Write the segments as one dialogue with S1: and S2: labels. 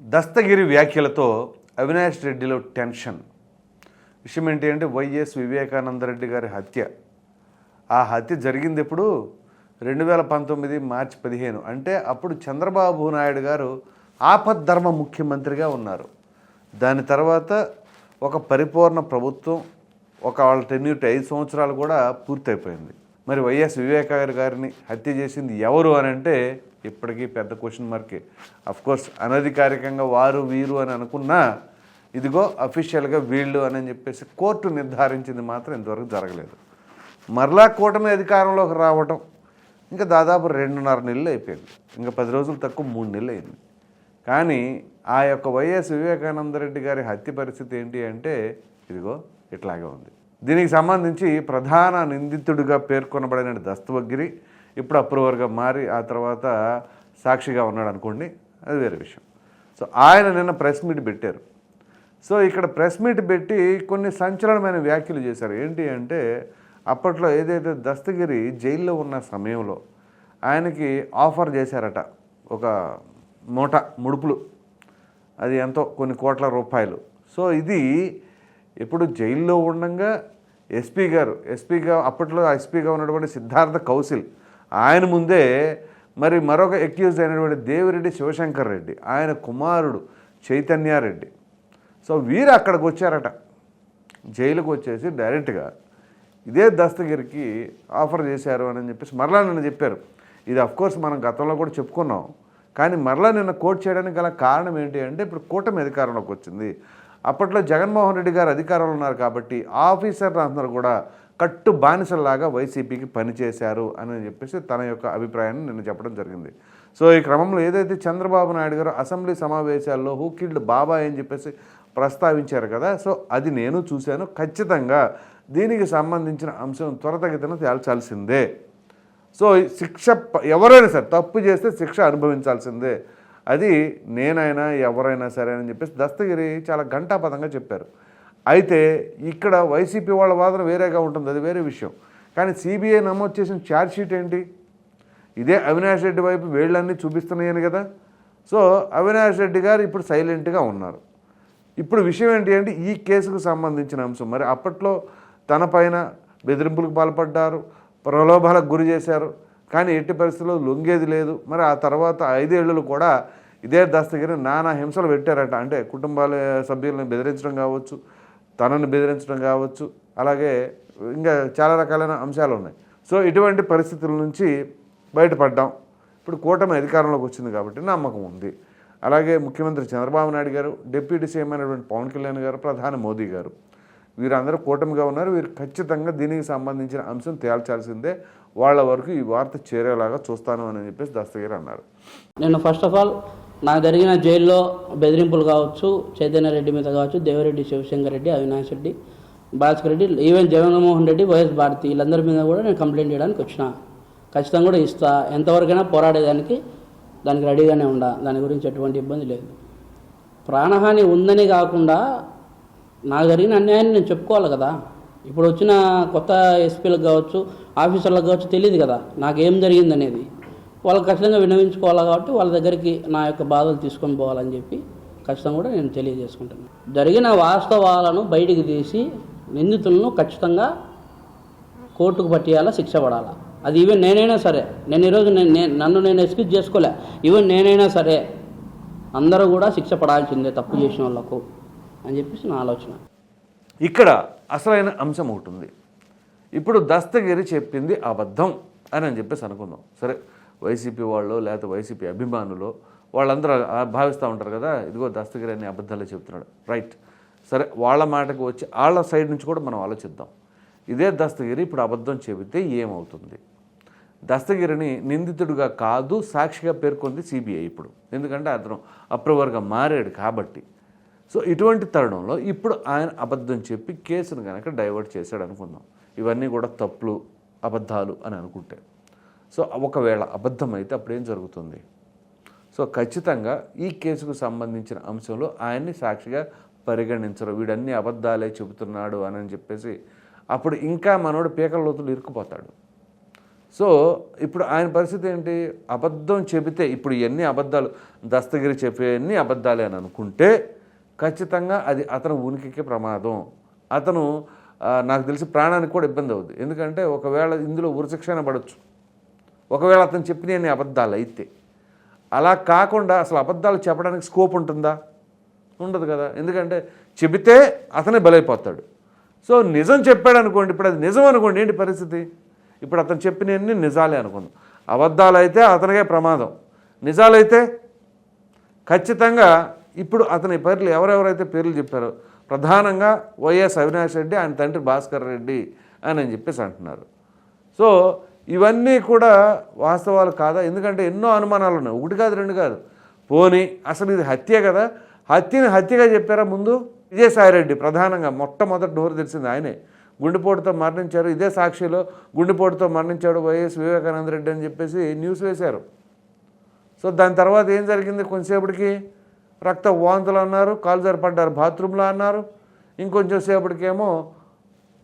S1: దస్తగిరి వ్యాఖ్యలతో అవినాష్ రెడ్డిలో టెన్షన్. విషయం ఏంటి అంటే వైఎస్ వివేకానంద రెడ్డి గారి హత్య. ఆ హత్య జరిగింది ఎప్పుడు రెండు వేల పంతొమ్మిది మార్చి పదిహేను. అంటే అప్పుడు చంద్రబాబు నాయుడు గారు ఆపద్ధర్మ ముఖ్యమంత్రిగా ఉన్నారు. దాని తర్వాత ఒక పరిపూర్ణ ప్రభుత్వం ఒక వాళ్ళ టెన్యూటీ ఐదు సంవత్సరాలు కూడా పూర్తయిపోయింది. మరి వైఎస్ వివేకానంద గారిని హత్య చేసింది ఎవరు అని అంటే ఇప్పటికీ పెద్ద క్వశ్చన్ మార్కే కోర్స్ అనధికారికంగా వారు వీరు అని అనుకున్నా ఇదిగో అఫీషియల్గా వీళ్ళు అని చెప్పేసి కోర్టు నిర్ధారించింది మాత్రం ఇంతవరకు జరగలేదు. మరలా కూటమి అధికారంలోకి రావటం ఇంకా దాదాపు రెండున్నర నెలలు అయిపోయింది. ఇంకా పది రోజులు తక్కువ మూడు నెలలు అయింది. కానీ ఆ యొక్క వైఎస్ వివేకానంద రెడ్డి గారి హత్య పరిస్థితి ఏంటి అంటే ఇదిగో ఇట్లాగే ఉంది. దీనికి సంబంధించి ప్రధాన నిందితుడిగా పేర్కొనబడిన దస్తవగిరి ఇప్పుడు అప్రూవర్గా మారి ఆ తర్వాత సాక్షిగా ఉన్నాడు అనుకోండి అది వేరే విషయం. సో ఆయన నిన్న ప్రెస్ మీట్ పెట్టారు. సో ఇక్కడ ప్రెస్ మీట్ పెట్టి కొన్ని సంచలనమైన వ్యాఖ్యలు చేశారు. ఏంటి అంటే అప్పట్లో ఏదైతే దస్తగిరి జైల్లో ఉన్న సమయంలో ఆయనకి ఆఫర్ చేశారట ఒక మూట ముడుపులు. అది ఎంతో కొన్ని కోట్ల రూపాయలు. సో ఇది ఇప్పుడు జైల్లో ఉండగా ఎస్పీ గారు ఎస్పీగా అప్పట్లో ఎస్పీగా ఉన్నటువంటి సిద్ధార్థ కౌశల్ ఆయన ముందే మరి మరొక ఎక్యూజ్ అయినటువంటి దేవిరెడ్డి శివశంకర్ రెడ్డి ఆయన కుమారుడు చైతన్యారెడ్డి సో వీరు అక్కడికి వచ్చారట. జైలుకు వచ్చేసి డైరెక్ట్గా ఇదే దస్తగిరికి ఆఫర్ చేశారు అని చెప్పేసి మరలా నిన్న చెప్పారు. ఇది అఫ్కోర్స్ మనం గతంలో కూడా చెప్పుకున్నాం. కానీ మరలా నిన్న కోట్ చేయడానికి గల కారణం ఏంటి అంటే ఇప్పుడు కూటమి అధికారంలోకి వచ్చింది. అప్పట్లో జగన్మోహన్ రెడ్డి గారు అధికారంలో ఉన్నారు కాబట్టి ఆఫీసర్లు అందరూ కూడా కట్టు బానిసల్లాగా వైసీపీకి పనిచేశారు అని చెప్పేసి తన యొక్క అభిప్రాయాన్ని నిన్న చెప్పడం జరిగింది. సో ఈ క్రమంలో ఏదైతే చంద్రబాబు నాయుడు గారు అసెంబ్లీ సమావేశాల్లో హూకిల్డ్ బాబాయ్ అని చెప్పేసి ప్రస్తావించారు కదా సో అది నేను చూశాను. ఖచ్చితంగా దీనికి సంబంధించిన అంశం త్వరతగతిన తేల్చాల్సిందే. సో శిక్ష ఎవరైనా సరే తప్పు చేస్తే శిక్ష అనుభవించాల్సిందే. అది నేనైనా ఎవరైనా సరే అని చెప్పేసి దస్తగిరి చాలా ఘంటాపథంగా చెప్పారు. అయితే ఇక్కడ వైసీపీ వాళ్ళ వాదన వేరేగా ఉంటుంది అది వేరే విషయం. కానీ సిబిఐ నమోదు చేసిన ఛార్జ్షీట్ ఏంటి? ఇదే అవినాష్ రెడ్డి వైపు వేళ్ళన్నీ చూపిస్తున్నాయని కదా. సో అవినాష్ రెడ్డి గారు ఇప్పుడు సైలెంట్గా ఉన్నారు. ఇప్పుడు విషయం ఏంటి అంటే ఈ కేసుకు సంబంధించిన అంశం. మరి అప్పట్లో తన పైన బెదిరింపులకు పాల్పడ్డారు ప్రలోభాలకు గురి చేశారు. కానీ ఎట్టి పరిస్థితుల్లో లొంగేది లేదు. మరి ఆ తర్వాత ఐదేళ్ళు కూడా ఇదే దస్తగిరి నానా హింసలు పెట్టారట. అంటే కుటుంబాల సభ్యులను బెదిరించడం కావచ్చు తనని బెదిరించడం కావచ్చు అలాగే ఇంకా చాలా రకాలైన అంశాలు ఉన్నాయి. సో ఇటువంటి పరిస్థితుల నుంచి బయటపడ్డాం. ఇప్పుడు కూటమి అధికారంలోకి వచ్చింది కాబట్టి నమ్మకం ఉంది. అలాగే ముఖ్యమంత్రి చంద్రబాబు నాయుడు గారు డిప్యూటీ సీఎం అయినటువంటి పవన్ కళ్యాణ్ గారు ప్రధాని మోదీ గారు వీరందరూ కూటమిగా ఉన్నారు. వీరు ఖచ్చితంగా దీనికి సంబంధించిన అంశం తేల్చాల్సిందే. వాళ్ళ వరకు ఈ వార్త చేరేలాగా చూస్తాను అని చెప్పేసి దస్తగిరి అన్నారు.
S2: నేను ఫస్ట్ ఆఫ్ ఆల్ నాకు జరిగిన జైల్లో బెదిరింపులు కావచ్చు చైతన్య రెడ్డి మీద కావచ్చు దేవరెడ్డి శివశంకర్ రెడ్డి అవినాష్ రెడ్డి భాస్కర్ రెడ్డి ఈవెన్ జగన్మోహన్ రెడ్డి వైఎస్ భారతి వీళ్ళందరి మీద కూడా నేను కంప్లైంట్ చేయడానికి వచ్చిన. ఖచ్చితంగా కూడా ఇస్తా. ఎంతవరకైనా పోరాడేదానికి దానికి రెడీగానే ఉండా. దాని గురించి ఎటువంటి ఇబ్బంది లేదు. ప్రాణహాని ఉందని కాకుండా నాకు జరిగిన అన్యాయాన్ని నేను చెప్పుకోవాలి కదా. ఇప్పుడు వచ్చిన కొత్త ఎస్పీలకు కావచ్చు ఆఫీసర్లకు కావచ్చు తెలియదు కదా. నాకేం జరిగిందనేది. వాళ్ళు ఖచ్చితంగా విన్నవించుకోవాలి కాబట్టి వాళ్ళ దగ్గరికి నా యొక్క బాధలు తీసుకొని పోవాలని చెప్పి ఖచ్చితంగా కూడా నేను తెలియజేసుకుంటున్నాను. జరిగిన వాస్తవాలను బయటికి తీసి నిందితులను ఖచ్చితంగా కోర్టుకు పట్టేయాలా శిక్ష పడాలా? అది ఈవెన్ నేనైనా సరే నేను ఈరోజు నేను నేను- నన్ను నేను ఎక్స్క్యూజ్ చేసుకోలే. ఈవెన్ నేనైనా సరే అందరూ కూడా శిక్ష పడాల్సిందే తప్పు చేసిన వాళ్ళకు అని చెప్పేసి నా ఆలోచన.
S1: ఇక్కడ అసలైన అంశం ఒకటి ఉంది. ఇప్పుడు దస్తగిరి చెప్పింది అబద్ధం అని అని చెప్పేసి అనుకుందాం. సరే వైసీపీ వాళ్ళు లేకపోతే వైసీపీ అభిమానులు వాళ్ళందరూ భావిస్తూ ఉంటారు కదా ఇదిగో దస్తగిరి అనే అబద్ధాలే చెప్తున్నాడు. రైట్ సరే వాళ్ళ మాటకు వచ్చి వాళ్ళ సైడ్ నుంచి కూడా మనం ఆలోచిద్దాం. ఇదే దస్తగిరి ఇప్పుడు అబద్ధం చెబితే ఏమవుతుంది? దస్తగిరిని నిందితుడిగా కాదు సాక్షిగా పేర్కొంది సిబిఐ ఇప్పుడు. ఎందుకంటే అతను అప్రవర్గా మారాడు కాబట్టి. సో ఇటువంటి తరుణంలో ఇప్పుడు ఆయన అబద్ధం చెప్పి కేసును కనుక డైవర్ట్ చేశాడు అనుకుందాం. ఇవన్నీ కూడా తప్పులు అబద్ధాలు అని అనుకుంటే. సో ఒకవేళ అబద్ధం అయితే జరుగుతుంది? సో ఖచ్చితంగా ఈ కేసుకు సంబంధించిన అంశంలో ఆయన్ని సాక్షిగా పరిగణించరు. వీడన్ని అబద్ధాలే చెబుతున్నాడు అని చెప్పేసి అప్పుడు ఇంకా మనోడు పీకల లోతులు ఇరుక్కుపోతాడు. సో ఇప్పుడు ఆయన పరిస్థితి ఏంటి? అబద్ధం చెబితే ఇప్పుడు ఎన్ని అబద్ధాలు దస్తగిరి చెప్పేవన్నీ అబద్ధాలే అని అనుకుంటే ఖచ్చితంగా అది అతను ఉనికికి ప్రమాదం. అతను నాకు తెలిసి ప్రాణానికి కూడా ఇబ్బంది అవుద్ది. ఎందుకంటే ఒకవేళ ఇందులో ఉరిశిక్షణ పడవచ్చు ఒకవేళ అతను చెప్పిన అన్ని అబద్ధాలు అయితే. అలా కాకుండా అసలు అబద్ధాలు చెప్పడానికి స్కోప్ ఉంటుందా? ఉండదు కదా. ఎందుకంటే చెబితే అతనే బలైపోతాడు. సో నిజం చెప్పాడు అనుకోండి ఇప్పుడు అది నిజం అనుకోండి ఏంటి పరిస్థితి? ఇప్పుడు అతను చెప్పినవన్నీ నిజాలే అనుకుందాం. అబద్ధాలు అయితే అతనికే ప్రమాదం. నిజాలైతే ఖచ్చితంగా ఇప్పుడు అతని పేర్లు ఎవరెవరైతే పేర్లు చెప్పారో ప్రధానంగా వైఎస్ అవినాష్ రెడ్డి ఆయన తండ్రి భాస్కర్ రెడ్డి అని అని చెప్పేసి అంటున్నారు. సో ఇవన్నీ కూడా వాస్తవాలు కాదా? ఎందుకంటే ఎన్నో అనుమానాలు ఉన్నాయి. ఒకటి కాదు రెండు కాదు. పోనీ అసలు ఇది హత్య కదా? హత్యని హత్యగా చెప్పారా ముందు? విజయసాయిరెడ్డి ప్రధానంగా మొట్టమొదటి నోరు తెలిసింది ఆయనే. గుండెపోటుతో మరణించారు. ఇదే సాక్షిలో గుండెపోటుతో మరణించాడు వైఎస్ వివేకానంద రెడ్డి అని చెప్పేసి న్యూస్ వేశారు. సో దాని తర్వాత ఏం జరిగింది? కొంతసేపటికి రక్త వాంతులు అన్నారు కాలు జరపడ్డారు బాత్రూంలో అన్నారు. ఇంకొంచెం సేపటికేమో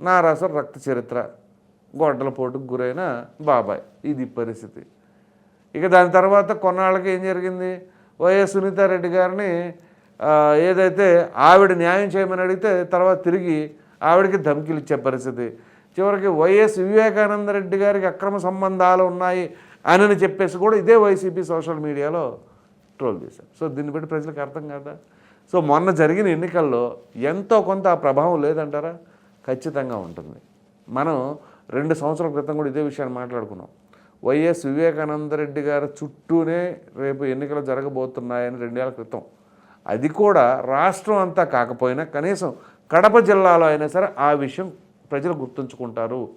S1: నారాసర రక్త చరిత్ర గొడ్డల పోటుకు గురైన బాబాయ్. ఇది పరిస్థితి. ఇక దాని తర్వాత కొన్నాళ్ళకి ఏం జరిగింది? వైఎస్ సునీతారెడ్డి గారిని ఏదైతే ఆవిడ న్యాయం చేయమని అడిగితే తర్వాత తిరిగి ఆవిడకి ధమ్కీలు ఇచ్చే పరిస్థితి. చివరికి వైఎస్ వివేకానంద రెడ్డి గారికి అక్రమ సంబంధాలు ఉన్నాయి అని చెప్పేసి కూడా ఇదే వైసీపీ సోషల్ మీడియాలో ట్రోల్ చేశారు. సో దీన్ని బట్టి ప్రజలకు అర్థం కాదా? సో మొన్న జరిగిన ఎన్నికల్లో ఎంతో కొంత ఆ ప్రభావం లేదంటారా? ఖచ్చితంగా ఉంటుంది. మనం రెండు సంవత్సరాల క్రితం కూడా ఇదే విషయాన్ని మాట్లాడుకున్నాం. వైఎస్ వివేకానంద రెడ్డి గారి చుట్టూనే రేపు ఎన్నికలు జరగబోతున్నాయని రెండేళ్ళ క్రితం. అది కూడా రాష్ట్రం అంతా కాకపోయినా కనీసం కడప జిల్లాలో అయినా సరే ఆ విషయం ప్రజలు గుర్తుంచుకుంటారు.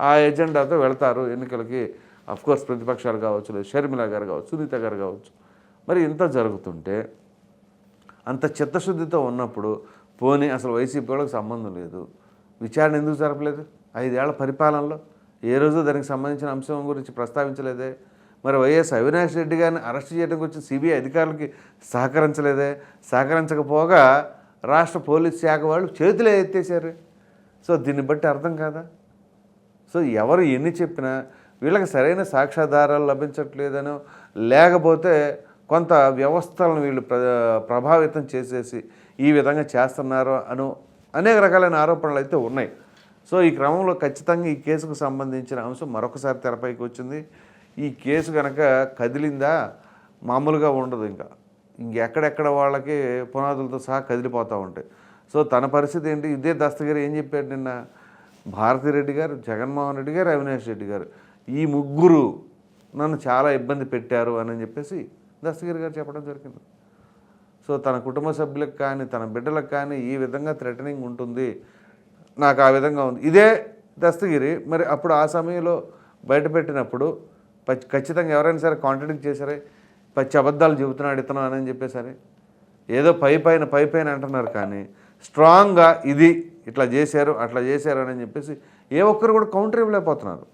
S1: ఆ ఎజెండాతో వెళ్తారు ఎన్నికలకి. అఫ్కోర్స్ ప్రతిపక్షాలు కావచ్చు లేదు షర్మిల గారు కావచ్చు సునీత గారు కావచ్చు. మరి ఇంత జరుగుతుంటే అంత చిత్తశుద్ధితో ఉన్నప్పుడు పోనీ అసలు వైసీపీ వాళ్ళకి సంబంధం లేదు. విచారణ ఎందుకు జరపలేదు? ఐదేళ్ళ పరిపాలనలో ఏ రోజు దానికి సంబంధించిన అంశం గురించి ప్రస్తావించలేదే. మరి వైఎస్ అవినాష్ రెడ్డి గారిని అరెస్ట్ చేయడానికి వచ్చిన సిబిఐ అధికారులకి సహకరించలేదే. సహకరించకపోగా రాష్ట్ర పోలీస్ శాఖ వాళ్ళు చేతులే ఎత్తేసారు సో దీన్ని బట్టి అర్థం కాదా? సో ఎవరు ఎన్ని చెప్పినా వీళ్ళకి సరైన సాక్ష్యాధారాలు లభించట్లేదనో లేకపోతే కొంత వ్యవస్థలను వీళ్ళు ప్ర ప్రభావితం చేసేసి ఈ విధంగా చేస్తున్నారు అను అనేక రకాలైన ఆరోపణలు అయితే ఉన్నాయి. సో ఈ క్రమంలో ఖచ్చితంగా ఈ కేసుకు సంబంధించిన అంశం మరొకసారి తెరపైకి వచ్చింది. ఈ కేసు కనుక కదిలిందా? మామూలుగా ఉండదు ఇంకా. ఇంకెక్కడెక్కడ వాళ్ళకి పునాదులతో సహా కదిలిపోతూ ఉంటాయి. సో తన పరిస్థితి ఏంటి? ఇదే దస్తగిరి ఏం చెప్పాడు నిన్న? భారతిరెడ్డి గారు జగన్మోహన్ రెడ్డి గారు అవినాష్ రెడ్డి గారు ఈ ముగ్గురు నన్ను చాలా ఇబ్బంది పెట్టారు అని చెప్పేసి దస్తగిరి గారు చెప్పడం జరిగింది. సో తన కుటుంబ సభ్యులకు కానీ తన బిడ్డలకు కానీ ఈ విధంగా థ్రెటనింగ్ ఉంటుంది. నాకు ఆ విధంగా ఉంది. ఇదే దస్తగిరి మరి అప్పుడు ఆ సమయంలో బయటపెట్టినప్పుడు పచ్చి ఖచ్చితంగా ఎవరైనా సరే కాంట్రడిక్ట్ చేశారే పచ్చి అబద్ధాలు చెబుతున్నాడు ఇతను అని చెప్పేసరి ఏదో పై పైన పై పైన అంటున్నారు కానీ స్ట్రాంగ్గా ఇది ఇట్లా చేశారు అట్లా చేశారు అని చెప్పేసి ఏ ఒక్కరు కూడా కౌంటర్ ఇవ్వలేకపోతున్నారు.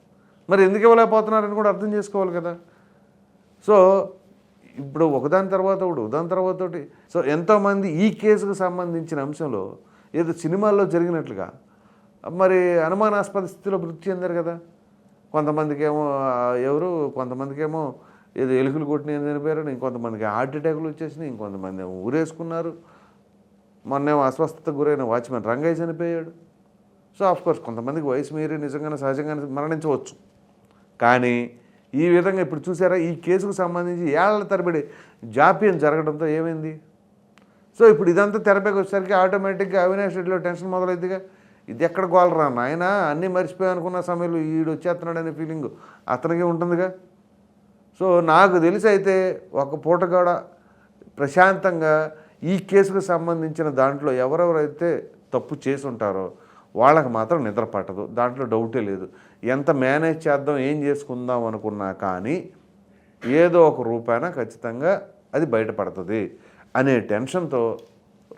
S1: మరి ఎందుకు ఇవ్వలేకపోతున్నారని కూడా అర్థం చేసుకోవాలి కదా. సో ఇప్పుడు ఒకదాని తర్వాత ఒకటి ఒకదాని తర్వాత ఒకటి. సో ఎంతోమంది ఈ కేసుకు సంబంధించిన అంశంలో ఏదో సినిమాల్లో జరిగినట్లుగా మరి అనుమానాస్పద స్థితిలో మృతి చెందారు కదా. కొంతమందికి ఏమో ఎవరు? కొంతమందికి ఏమో ఏదో ఎలుకలు కొట్టిన చనిపోయారు ఇంకొంతమందికి హార్ట్ అటాకులు వచ్చేసినాయి ఇంకొంతమంది ఏమో ఊరేసుకున్నారు. మొన్నేమో అస్వస్థతకు గురైన వాచ్మెన్ రంగయ్య చనిపోయాడు. సో ఆఫ్కోర్స్ కొంతమందికి వయసు మీరి నిజంగానే సహజంగానే మరణించవచ్చు. కానీ ఈ విధంగా ఇప్పుడు చూసారా ఈ కేసుకు సంబంధించి ఏళ్ళ తరబడి జాప్యం జరగడంతో ఏమైంది? సో ఇప్పుడు ఇదంతా తెరపైకి వచ్చేసరికి ఆటోమేటిక్గా అవినాష్ రెడ్డిలో టెన్షన్ మొదలైద్దిగా. ఇది ఎక్కడ గోలరా నాయన? అన్నీ మర్చిపోయి అనుకున్న సమయంలో ఈడు వచ్చేస్తున్నాడనే ఫీలింగ్ అతనికి ఉంటుందిగా. సో నాకు తెలిసి అయితే ఒక పూట కూడా ప్రశాంతంగా ఈ కేసుకు సంబంధించిన దాంట్లో ఎవరెవరైతే తప్పు చేసి ఉంటారో వాళ్ళకి మాత్రం నిద్ర పట్టదు. దాంట్లో డౌటే లేదు. ఎంత మేనేజ్ చేద్దాం ఏం చేసుకుందాం అనుకున్నా కానీ ఏదో ఒక రూపాయన ఖచ్చితంగా అది బయటపడుతుంది అనే టెన్షన్తో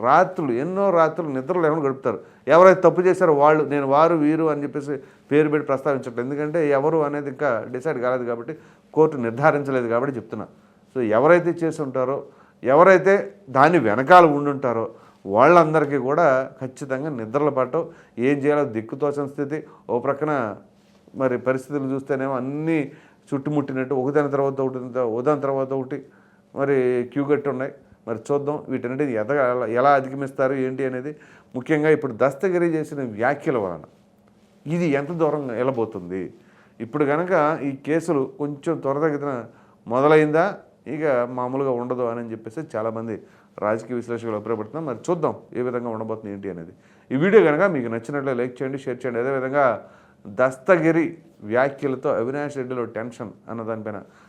S1: రాత్రులు ఎన్నో రాత్రులు నిద్ర లేకుండా గడుపుతారు. ఎవరైతే తప్పు చేశారో వాళ్ళు నేను వారు వీరు అని చెప్పేసి పేరు పెట్టి ప్రస్తావించట్లేదు. ఎందుకంటే ఎవరు అనేది ఇంకా డిసైడ్ కాలేదు కాబట్టి కోర్టు నిర్ధారించలేదు కాబట్టి చెప్తున్నా. సో ఎవరైతే చేసి ఉంటారో ఎవరైతే దాని వెనకాల ఉండుంటారో వాళ్ళందరికీ కూడా ఖచ్చితంగా నిద్రలు పట్టవు ఏం చేయాలో దిక్కుతోచని స్థితి. ఓ ప్రక్కన మరి పరిస్థితులు చూస్తేనేమో అన్నీ చుట్టుముట్టినట్టు ఒకదాని తర్వాత ఒకటి ఒకదాని తర్వాత ఒకటి మరి క్యూ కట్టి ఉన్నాయి మరి చూద్దాం వీటన్నిటి ఎద ఎలా అధిగమిస్తారు ఏంటి అనేది. ముఖ్యంగా ఇప్పుడు దస్తగిరి చేసిన వ్యాఖ్యల వలన ఇది ఎంత దూరం వెళ్ళబోతుంది. ఇప్పుడు కనుక ఈ కేసులు కొంచెం త్వరదగిన మొదలైందా ఇక మామూలుగా ఉండదు అని చెప్పేసి చాలామంది రాజకీయ విశ్లేషకులు అభిప్రాయపడుతున్నాం మరి చూద్దాం ఏ విధంగా ఉండబోతుంది ఏంటి అనేది. ఈ వీడియో కనుక మీకు నచ్చినట్లు లైక్ చేయండి షేర్ చేయండి. అదేవిధంగా దస్తగిరి వ్యాఖ్యలతో అవినాష్ రెడ్డిలో టెన్షన్ అన్న దానిపైన